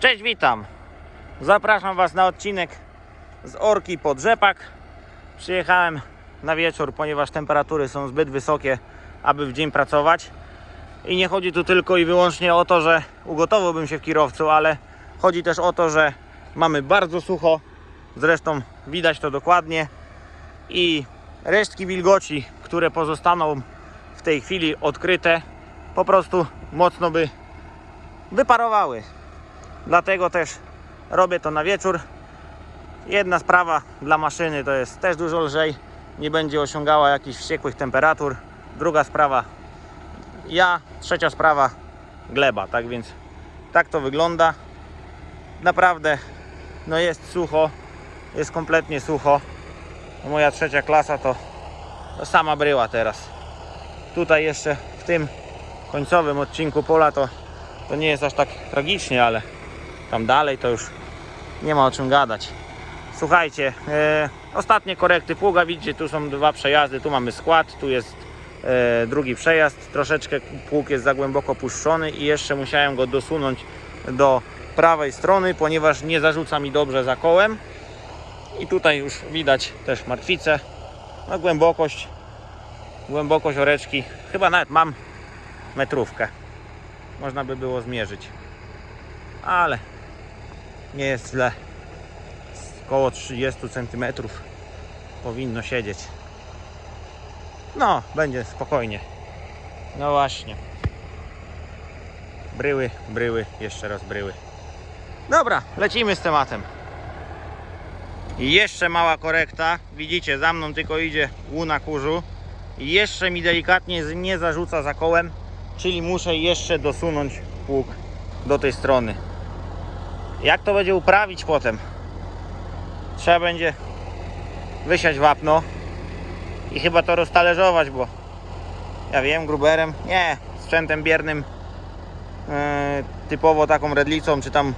Cześć, witam. Zapraszam Was na odcinek z Orki pod Rzepak. Przyjechałem na wieczór, ponieważ temperatury są zbyt wysokie, aby w dzień pracować. I nie chodzi tu tylko i wyłącznie o to, że ugotowałbym się w kierowcu, ale chodzi też o to, że mamy bardzo sucho. Zresztą widać to dokładnie. I resztki wilgoci, które pozostaną w tej chwili odkryte, po prostu mocno by wyparowały. Dlatego też robię to na wieczór. Jedna sprawa dla maszyny to jest też dużo lżej, nie będzie osiągała jakichś wściekłych temperatur. Druga sprawa ja, trzecia sprawa gleba, tak więc tak to wygląda. Naprawdę no jest sucho, jest kompletnie sucho. Moja trzecia klasa to, to sama bryła teraz. Tutaj jeszcze w tym końcowym odcinku pola to, to nie jest aż tak tragicznie, ale tam dalej to już nie ma o czym gadać. Słuchajcie, e, ostatnie korekty pługa, widzicie, tu są dwa przejazdy, tu mamy skład, tu jest e, drugi przejazd, troszeczkę pług jest za głęboko puszczony i jeszcze musiałem go dosunąć do prawej strony, ponieważ nie zarzuca mi dobrze za kołem. I tutaj już widać też martwicę, no głębokość, głębokość oreczki, chyba nawet mam metrówkę, można by było zmierzyć, ale nie jest źle, około 30 cm powinno siedzieć. No, będzie spokojnie. No właśnie. Bryły, bryły, jeszcze raz bryły. Dobra, lecimy z tematem. I jeszcze mała korekta. Widzicie, za mną tylko idzie łuna kurzu. I jeszcze mi delikatnie nie zarzuca za kołem, czyli muszę jeszcze dosunąć pług do tej strony. Jak to będzie uprawić potem? Trzeba będzie wysiać wapno i chyba to roztalerzować, bo ja wiem, gruberem, nie, sprzętem biernym, e, typowo taką redlicą, czy tam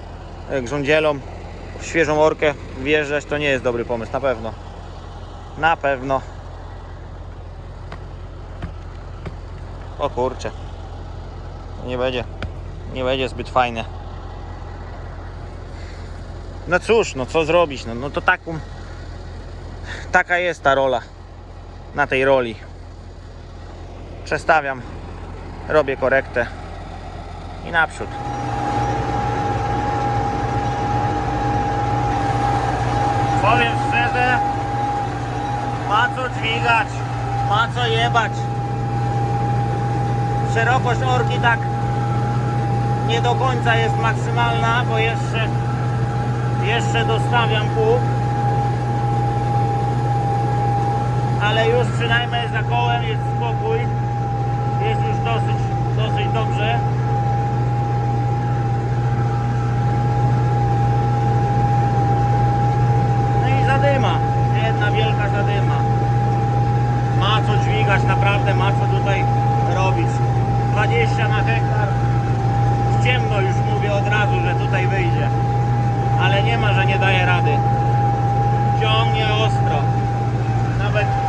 e, grządzielą, w świeżą orkę wjeżdżać, to nie jest dobry pomysł, na pewno. Na pewno. O kurczę. Nie będzie, nie będzie zbyt fajne. No cóż, no co zrobić, no, no to taką, taka jest ta rola na tej roli. Przestawiam, robię korektę i naprzód. Powiem szczerze, ma co dźwigać, ma co jebać. Szerokość orki tak nie do końca jest maksymalna, bo jeszcze jeszcze dostawiam pół ale już przynajmniej za kołem jest spokój. Jest już dosyć, dosyć dobrze. No i zadyma. Jedna wielka zadyma. Ma co dźwigać naprawdę ma co tutaj robić. 20 na hektar. W ciemno już mówię od razu, że tutaj wyjdzie ale nie ma, że nie daje rady. Ciągnie ostro. Nawet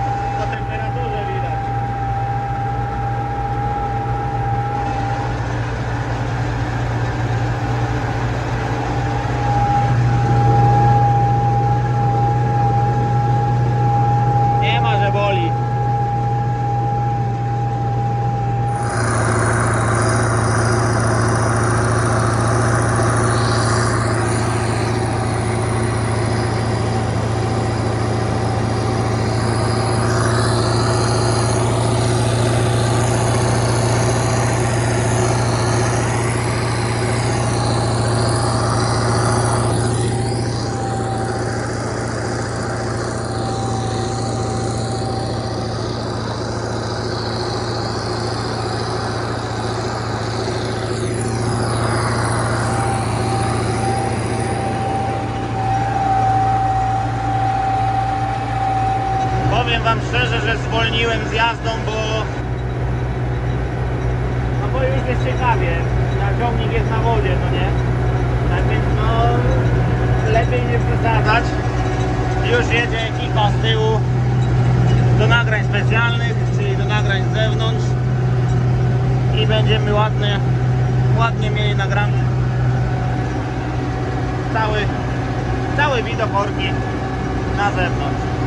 ładnie mieli nagrany cały, cały widok orki na zewnątrz.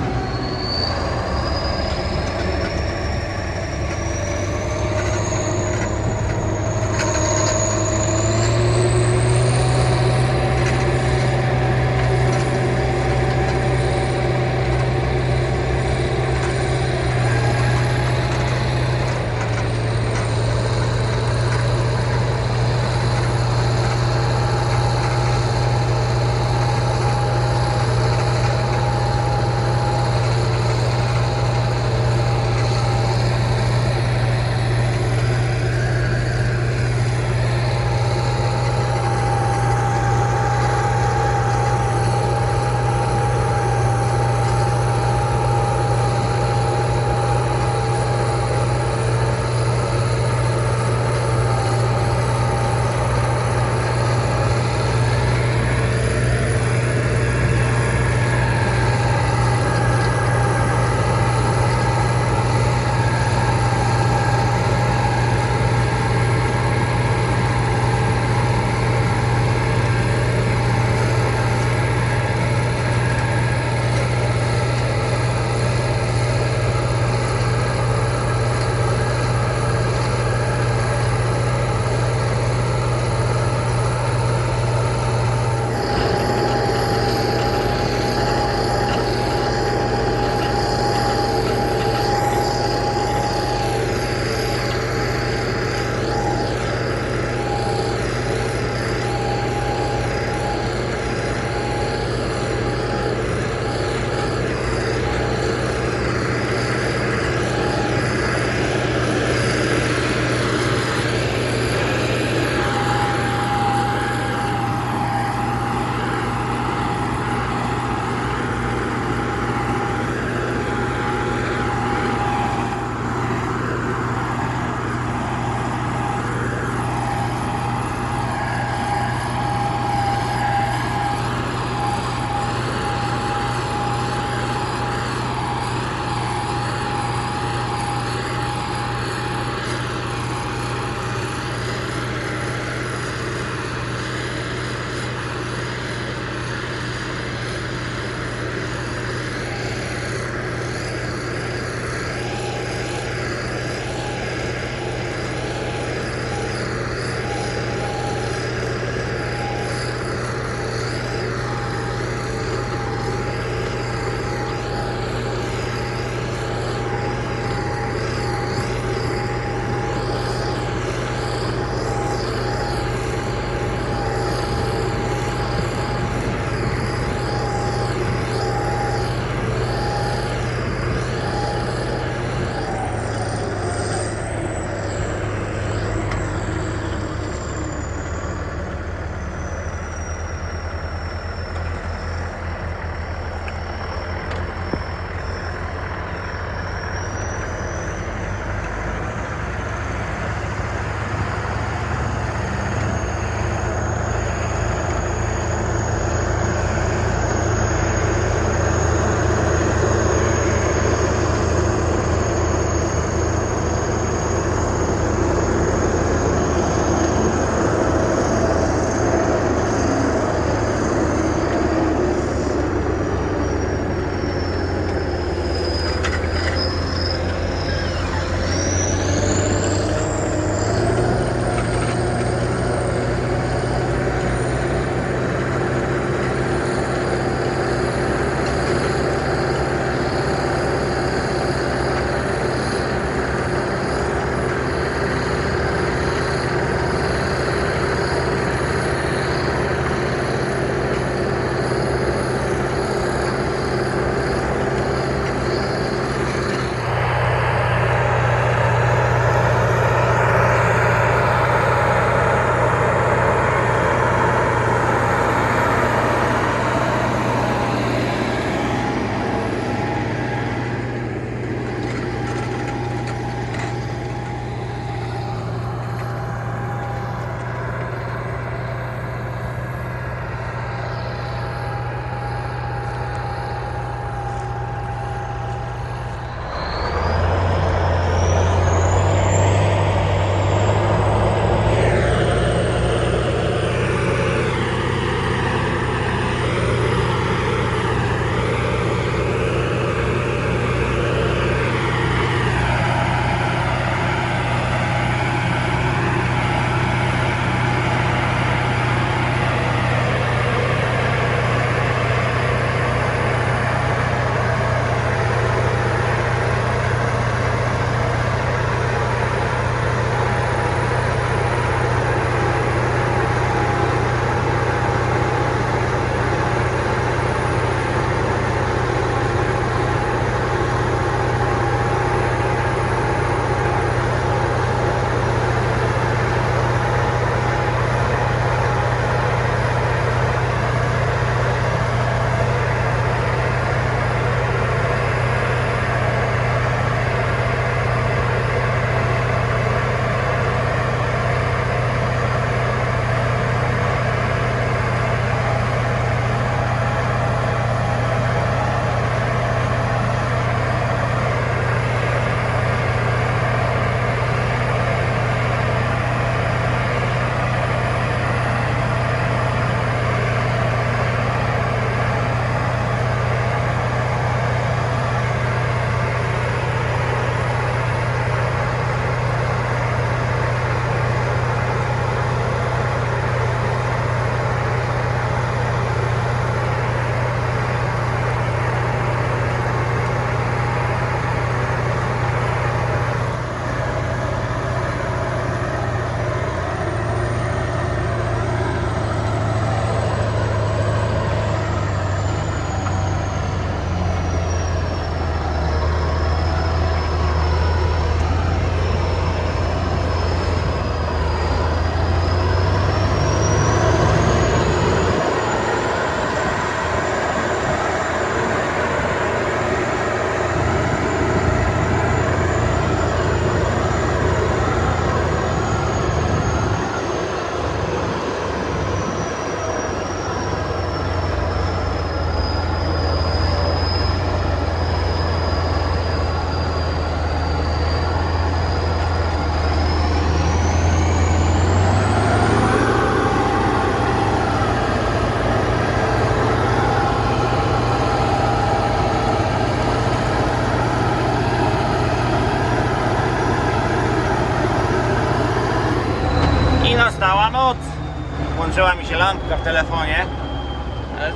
Lampka w telefonie.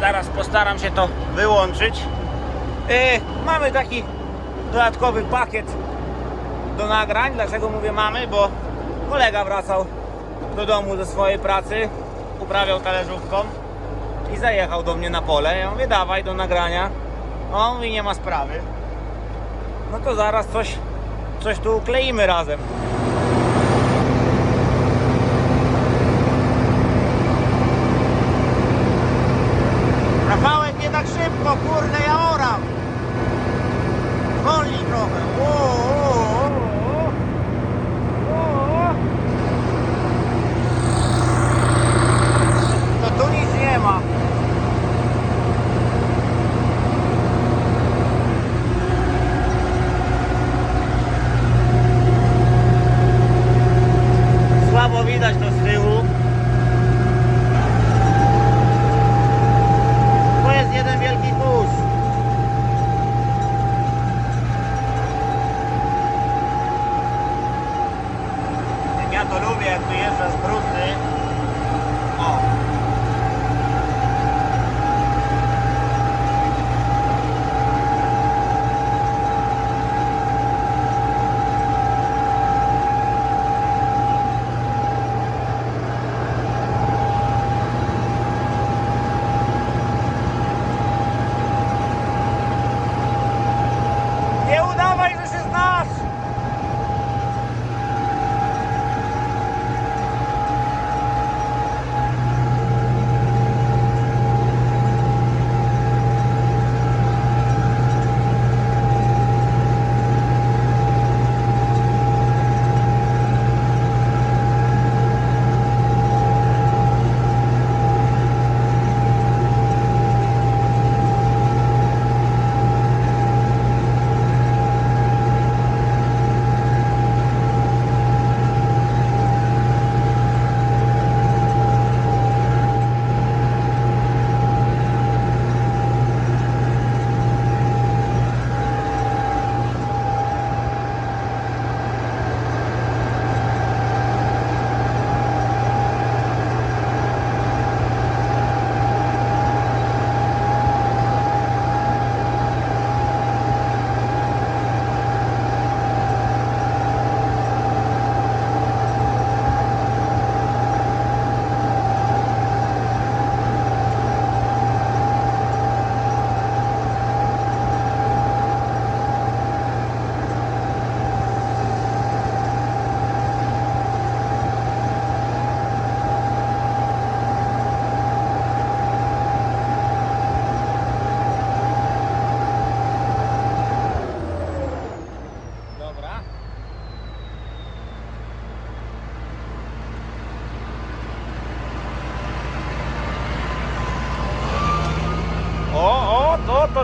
Zaraz postaram się to wyłączyć. Yy, mamy taki dodatkowy pakiet do nagrań. Dlaczego mówię mamy? Bo kolega wracał do domu ze swojej pracy, uprawiał talerzówką i zajechał do mnie na pole. Ja mówię, dawaj do nagrania. On mówi, nie ma sprawy. No to zaraz coś, coś tu ukleimy razem. vapor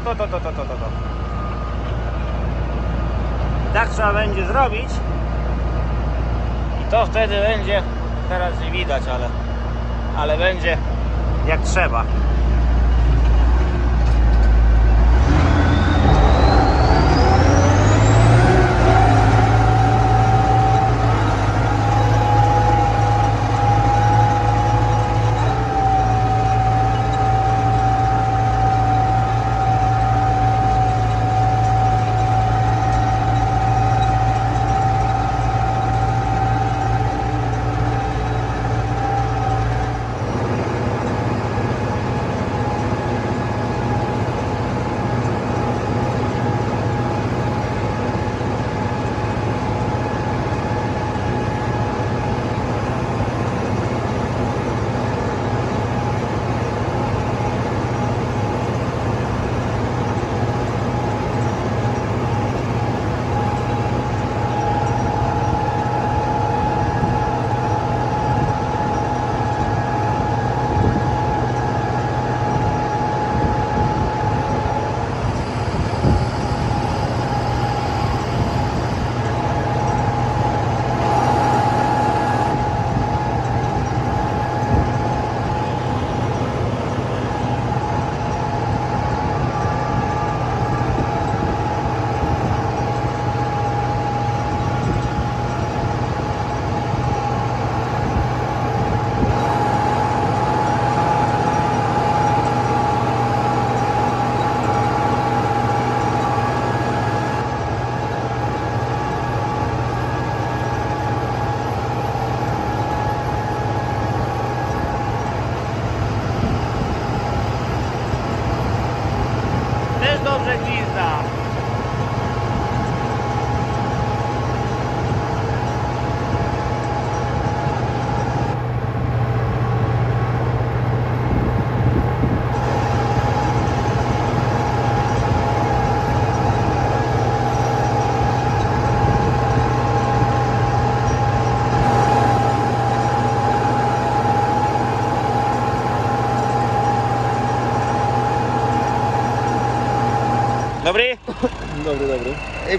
to, to, to, to, to, to. Tak trzeba będzie zrobić. I to wtedy będzie, teraz nie widać, ale, ale będzie jak trzeba.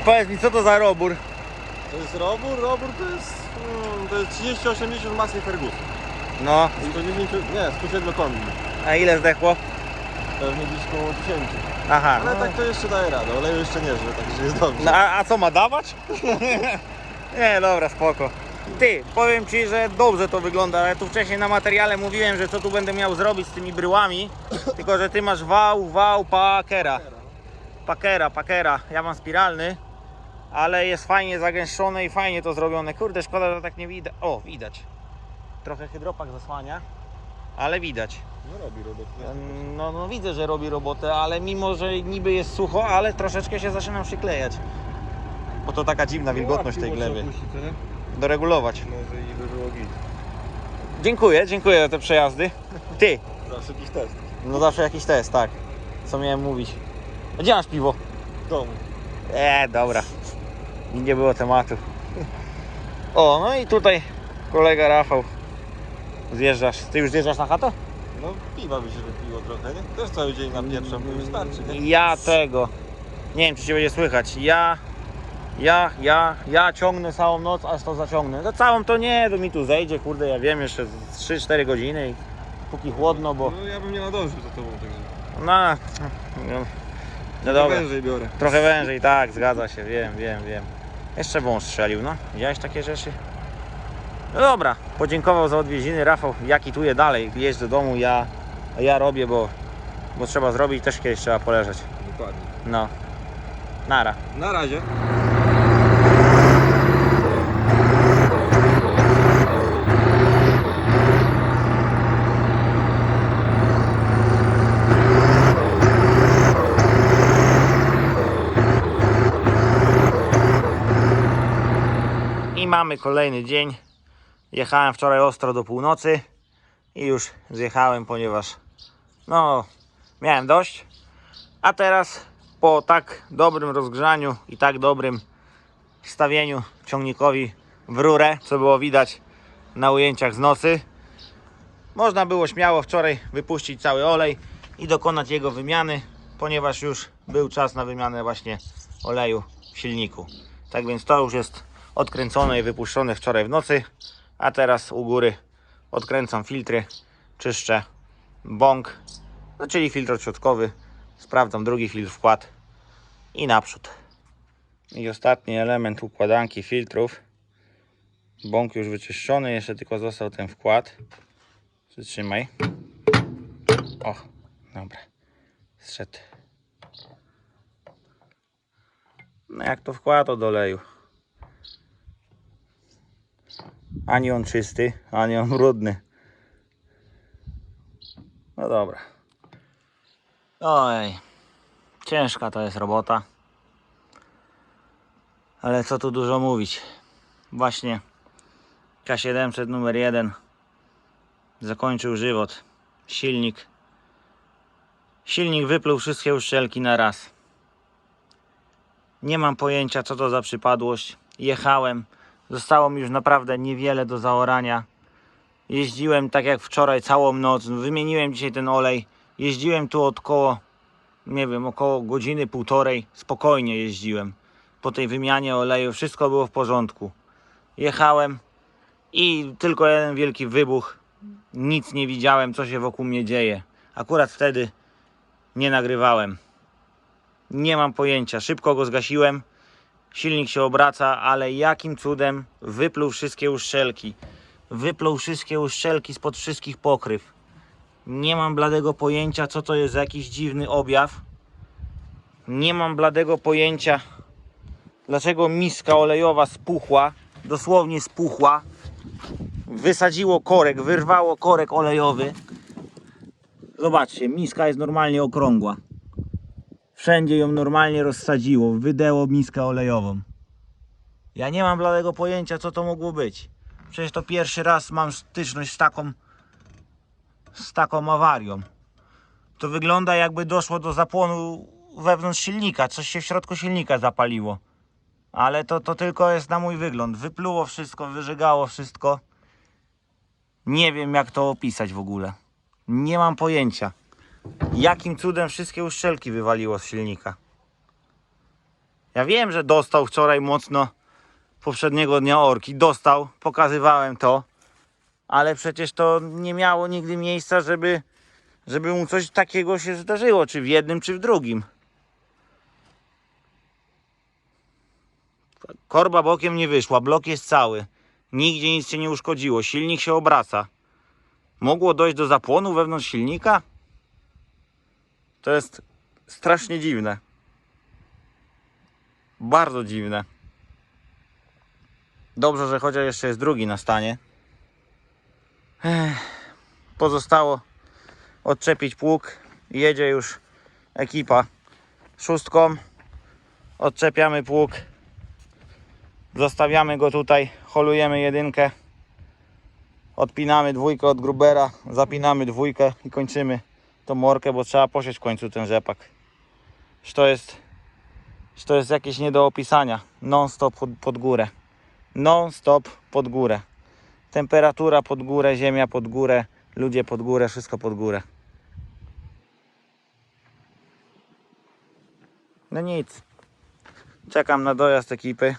Powiedz mi, co to za robór? To jest robór, robór to jest, mm, to jest 30-80 masy Ferguson. No, 110, nie, 107 koni. a ile zdechło? Pewnie gdzieś koło 10. Aha. Ale no. tak to jeszcze daje radę, oleju jeszcze nie żyje, także jest dobrze. No, a, a co ma dawać? Nie, dobra, spoko. Ty, powiem Ci, że dobrze to wygląda, ale tu wcześniej na materiale mówiłem, że co tu będę miał zrobić z tymi bryłami, tylko że Ty masz wał, wał, pakera. Pakera, pakera. Ja mam spiralny, ale jest fajnie zagęszczone i fajnie to zrobione. Kurde, szkoda, że tak nie widać. O, widać. Trochę hydropak zasłania, ale widać. No robi robotę. No, no widzę, że robi robotę, ale mimo, że niby jest sucho, ale troszeczkę się zaczynam przyklejać. Bo to taka dziwna wilgotność tej gleby. Doregulować. Może i by było git. Dziękuję, dziękuję za te przejazdy. Ty, Zawsze jakiś test. no zawsze jakiś test, tak. Co miałem mówić? Gdzie masz piwo? W domu. Eee, dobra. Nie było tematu. O, no i tutaj kolega Rafał. Zjeżdżasz. Ty już zjeżdżasz na chatę? No piwa by się wypiło trochę, nie? Też cały dzień napieprzam, to wystarczy, nie? Ja tego. Nie wiem, czy się będzie słychać. Ja, ja, ja, ja ciągnę całą noc, aż to zaciągnę. No całą to nie, to mi tu zejdzie, kurde, ja wiem, jeszcze z 3-4 godziny i póki chłodno, bo No ja bym nie nadążył za tobą, także. no, no, no dobra. Wężej biorę. Trochę wężej, tak, zgadza się, wiem, wiem, wiem. Jeszcze wąż strzelił, no. Widziałeś takie rzeczy? No dobra, podziękował za odwiedziny. Rafał, ja kituję dalej, jedź do domu, ja, ja robię, bo, bo trzeba zrobić, też kiedyś trzeba poleżeć. Dokładnie. No, nara. Na razie. I mamy kolejny dzień. Jechałem wczoraj ostro do północy i już zjechałem, ponieważ no miałem dość. A teraz po tak dobrym rozgrzaniu i tak dobrym wstawieniu ciągnikowi w rurę, co było widać na ujęciach z nocy, można było śmiało wczoraj wypuścić cały olej i dokonać jego wymiany, ponieważ już był czas na wymianę właśnie oleju w silniku. Tak więc to już jest odkręcone i wypuszczone wczoraj w nocy, a teraz u góry odkręcam filtry, czyszczę bąk, no czyli filtr odśrodkowy, sprawdzam drugi filtr wkład i naprzód. I ostatni element układanki filtrów. Bąk już wyczyszczony, jeszcze tylko został ten wkład. Przytrzymaj. O, dobra. Zszedł. No jak to wkład od oleju. Ani on czysty, ani on brudny. No dobra. Oj, ciężka to jest robota. Ale co tu dużo mówić. Właśnie K700 numer 1 zakończył żywot. Silnik. Silnik wypluł wszystkie uszczelki na raz. Nie mam pojęcia co to za przypadłość. Jechałem. Zostało mi już naprawdę niewiele do zaorania. Jeździłem tak jak wczoraj całą noc. Wymieniłem dzisiaj ten olej. Jeździłem tu od koło, nie wiem, około godziny, półtorej. Spokojnie jeździłem. Po tej wymianie oleju wszystko było w porządku. Jechałem i tylko jeden wielki wybuch. Nic nie widziałem, co się wokół mnie dzieje. Akurat wtedy nie nagrywałem. Nie mam pojęcia. Szybko go zgasiłem. Silnik się obraca, ale jakim cudem wypluł wszystkie uszczelki. Wypluł wszystkie uszczelki spod wszystkich pokryw. Nie mam bladego pojęcia, co to jest za jakiś dziwny objaw. Nie mam bladego pojęcia, dlaczego miska olejowa spuchła. Dosłownie spuchła. Wysadziło korek, wyrwało korek olejowy. Zobaczcie, miska jest normalnie okrągła. Wszędzie ją normalnie rozsadziło, wydęło miskę olejową. Ja nie mam bladego pojęcia, co to mogło być. Przecież to pierwszy raz mam styczność z taką, z taką awarią. To wygląda jakby doszło do zapłonu wewnątrz silnika. Coś się w środku silnika zapaliło. Ale to, to tylko jest na mój wygląd. Wypluło wszystko, wyżygało wszystko. Nie wiem jak to opisać w ogóle. Nie mam pojęcia. Jakim cudem wszystkie uszczelki wywaliło z silnika. Ja wiem, że dostał wczoraj mocno poprzedniego dnia orki. Dostał, pokazywałem to. Ale przecież to nie miało nigdy miejsca, żeby, żeby mu coś takiego się zdarzyło. Czy w jednym, czy w drugim. Korba bokiem nie wyszła, blok jest cały. Nigdzie nic się nie uszkodziło, silnik się obraca. Mogło dojść do zapłonu wewnątrz silnika? To jest strasznie dziwne. Bardzo dziwne. Dobrze, że chociaż jeszcze jest drugi na stanie. Pozostało odczepić pług. Jedzie już ekipa szóstką. Odczepiamy pług. Zostawiamy go tutaj, holujemy jedynkę. Odpinamy dwójkę od grubera, zapinamy dwójkę i kończymy tą morkę, bo trzeba posieć w końcu ten rzepak. Że to jest, że to jest jakieś nie do opisania. Non stop pod, pod górę. Non stop pod górę. Temperatura pod górę, ziemia pod górę, ludzie pod górę, wszystko pod górę. No nic. Czekam na dojazd ekipy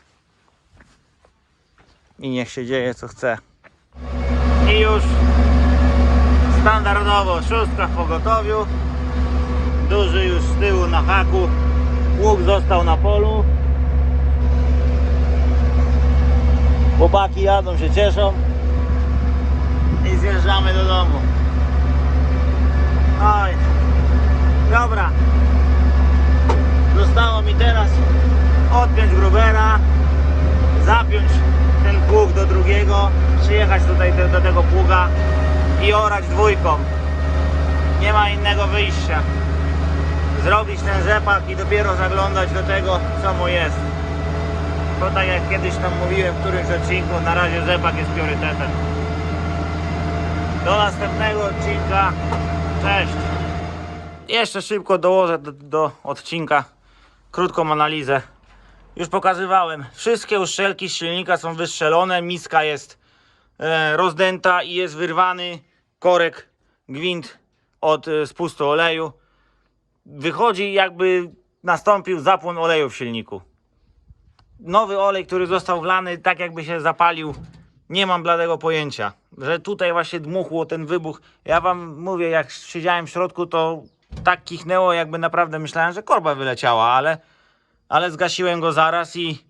i niech się dzieje co chce. I już standardowo szóstka w pogotowiu. Duży już z tyłu na haku. Łuk został na polu. Chłopaki jadą, się cieszą. I zjeżdżamy do domu. Oj. Dobra. Zostało mi teraz odpiąć grubera zapiąć ten pług do drugiego, przyjechać tutaj do, do tego pługa i orać dwójką. Nie ma innego wyjścia. Zrobić ten rzepak i dopiero zaglądać do tego, co mu jest. To tak jak kiedyś tam mówiłem w którymś odcinku, na razie rzepak jest priorytetem. Do następnego odcinka. Cześć. Jeszcze szybko dołożę do, do odcinka krótką analizę już pokazywałem. Wszystkie uszczelki z silnika są wystrzelone. Miska jest rozdęta i jest wyrwany korek, gwint od e, spustu oleju. Wychodzi jakby nastąpił zapłon oleju w silniku. Nowy olej, który został wlany, tak jakby się zapalił. Nie mam bladego pojęcia, że tutaj właśnie dmuchło ten wybuch. Ja wam mówię, jak siedziałem w środku, to tak kichnęło, jakby naprawdę myślałem, że korba wyleciała, ale ale zgasiłem go zaraz i,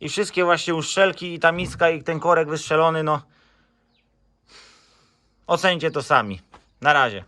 i wszystkie właśnie uszczelki i ta miska i ten korek wystrzelony, no ocencie to sami. Na razie.